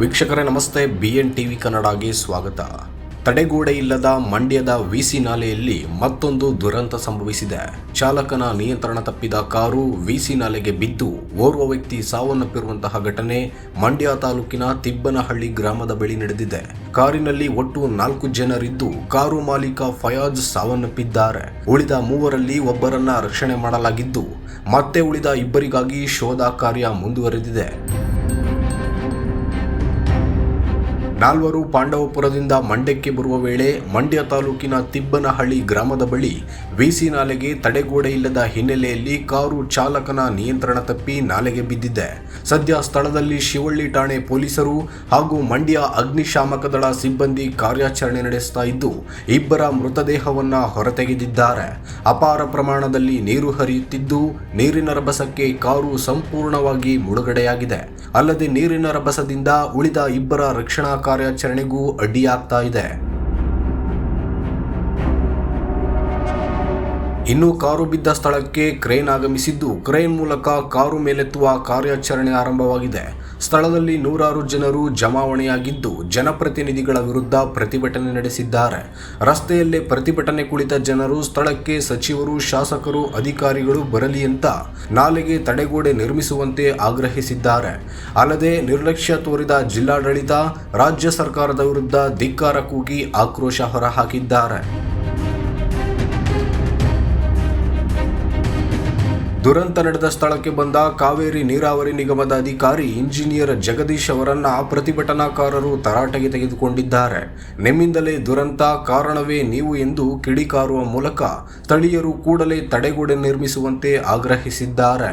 ವೀಕ್ಷಕರೇ, ನಮಸ್ತೆ. B N TV ಕನ್ನಡಗೆ ಸ್ವಾಗತ. ತಡೆಗೋಡೆ ಇಲ್ಲದ ಮಂಡ್ಯದ ವಿಸಿ ನಾಲೆಯಲ್ಲಿ ಮತ್ತೊಂದು ದುರಂತ ಸಂಭವಿಸಿದೆ. ಚಾಲಕನ ನಿಯಂತ್ರಣ ತಪ್ಪಿದ ಕಾರು ವಿಸಿ ನಾಲೆಗೆ ಬಿದ್ದು ಓರ್ವ ವ್ಯಕ್ತಿ ಸಾವನ್ನಪ್ಪಿರುವಂತಹ ಘಟನೆ ಮಂಡ್ಯ ತಾಲೂಕಿನ ತಿಬ್ಬನಹಳ್ಳಿ ಗ್ರಾಮದ ಬಳಿ ನಡೆದಿದೆ. ಕಾರಿನಲ್ಲಿ ಒಟ್ಟು ನಾಲ್ಕು ಜನರಿದ್ದು ಕಾರು ಮಾಲೀಕ ಫಯಾಜ್ ಸಾವನ್ನಪ್ಪಿದ್ದಾರೆ. ಉಳಿದ ಮೂವರಲ್ಲಿ ಒಬ್ಬರನ್ನ ರಕ್ಷಣೆ ಮಾಡಲಾಗಿದ್ದು, ಮತ್ತೆ ಉಳಿದ ಇಬ್ಬರಿಗಾಗಿ ಶೋಧ ಕಾರ್ಯ ಮುಂದುವರೆದಿದೆ. ನಾಲ್ವರು ಪಾಂಡವಪುರದಿಂದ ಮಂಡ್ಯಕ್ಕೆ ಬರುವ ವೇಳೆ ಮಂಡ್ಯ ತಾಲೂಕಿನ ತಿಬ್ಬನಹಳ್ಳಿ ಗ್ರಾಮದ ಬಳಿ ವಿಸಿ ನಾಲೆಗೆ ತಡೆಗೋಡೆ ಇಲ್ಲದ ಹಿನ್ನೆಲೆಯಲ್ಲಿ ಕಾರು ಚಾಲಕನ ನಿಯಂತ್ರಣ ತಪ್ಪಿ ನಾಲೆಗೆ ಬಿದ್ದಿದೆ. ಸದ್ಯ ಸ್ಥಳದಲ್ಲಿ ಶಿವಳ್ಳಿ ಠಾಣೆ ಪೊಲೀಸರು ಹಾಗೂ ಮಂಡ್ಯ ಅಗ್ನಿಶಾಮಕ ದಳ ಸಿಬ್ಬಂದಿ ಕಾರ್ಯಾಚರಣೆ ನಡೆಸ್ತಾ ಇದ್ದು, ಇಬ್ಬರ ಮೃತದೇಹವನ್ನು ಹೊರತೆಗೆದಿದ್ದಾರೆ. ಅಪಾರ ಪ್ರಮಾಣದಲ್ಲಿ ನೀರು ಹರಿಯುತ್ತಿದ್ದು, ನೀರಿನ ರಭಸಕ್ಕೆ ಕಾರು ಸಂಪೂರ್ಣವಾಗಿ ಮುಳುಗಡೆಯಾಗಿದೆ. ಅಲ್ಲದೆ ನೀರಿನ ರಭಸದಿಂದ ಉಳಿದ ಇಬ್ಬರ ರಕ್ಷಣಾ ಕಾರ್ಯಾಚರಣೆಗೂ ಅಡ್ಡಿಯಾಗ್ತಾ ಇದೆ. ಇನ್ನು ಕಾರು ಬಿದ್ದ ಸ್ಥಳಕ್ಕೆ ಕ್ರೇನ್ ಆಗಮಿಸಿದ್ದು, ಕ್ರೇನ್ ಮೂಲಕ ಕಾರು ಮೇಲೆತ್ತುವ ಕಾರ್ಯಾಚರಣೆ ಆರಂಭವಾಗಿದೆ. ಸ್ಥಳದಲ್ಲಿ ನೂರಾರು ಜನರು ಜಮಾವಣೆಯಾಗಿದ್ದು, ಜನಪ್ರತಿನಿಧಿಗಳ ವಿರುದ್ಧ ಪ್ರತಿಭಟನೆ ನಡೆಸಿದ್ದಾರೆ. ರಸ್ತೆಯಲ್ಲೇ ಪ್ರತಿಭಟನೆ ಕುಳಿತ ಜನರು ಸ್ಥಳಕ್ಕೆ ಸಚಿವರು, ಶಾಸಕರು, ಅಧಿಕಾರಿಗಳು ಬರಲಿ ಅಂತ ನಾಲೆಗೆ ತಡೆಗೋಡೆ ನಿರ್ಮಿಸುವಂತೆ ಆಗ್ರಹಿಸಿದ್ದಾರೆ. ಅಲ್ಲದೆ ನಿರ್ಲಕ್ಷ್ಯ ತೋರಿದ ಜಿಲ್ಲಾಡಳಿತ, ರಾಜ್ಯ ಸರ್ಕಾರದ ವಿರುದ್ಧ ಧಿಕ್ಕಾರ ಕೂಗಿ ಆಕ್ರೋಶ ಹೊರಹಾಕಿದ್ದಾರೆ. ದುರಂತ ನಡೆದ ಸ್ಥಳಕ್ಕೆ ಬಂದ ಕಾವೇರಿ ನೀರಾವರಿ ನಿಗಮದ ಅಧಿಕಾರಿ ಇಂಜಿನಿಯರ್ ಜಗದೀಶ್ ಅವರನ್ನ ಪ್ರತಿಭಟನಾಕಾರರು ತರಾಟೆಗೆ ತೆಗೆದುಕೊಂಡಿದ್ದಾರೆ. ನಿಮ್ಮಿಂದಲೇ ದುರಂತ ಕಾರಣವೇ ನೀವು ಎಂದು ಕಿಡಿಕಾರುವ ಮೂಲಕ ಸ್ಥಳೀಯರು ಕೂಡಲೇ ತಡೆಗೋಡೆ ನಿರ್ಮಿಸುವಂತೆ ಆಗ್ರಹಿಸಿದ್ದಾರೆ.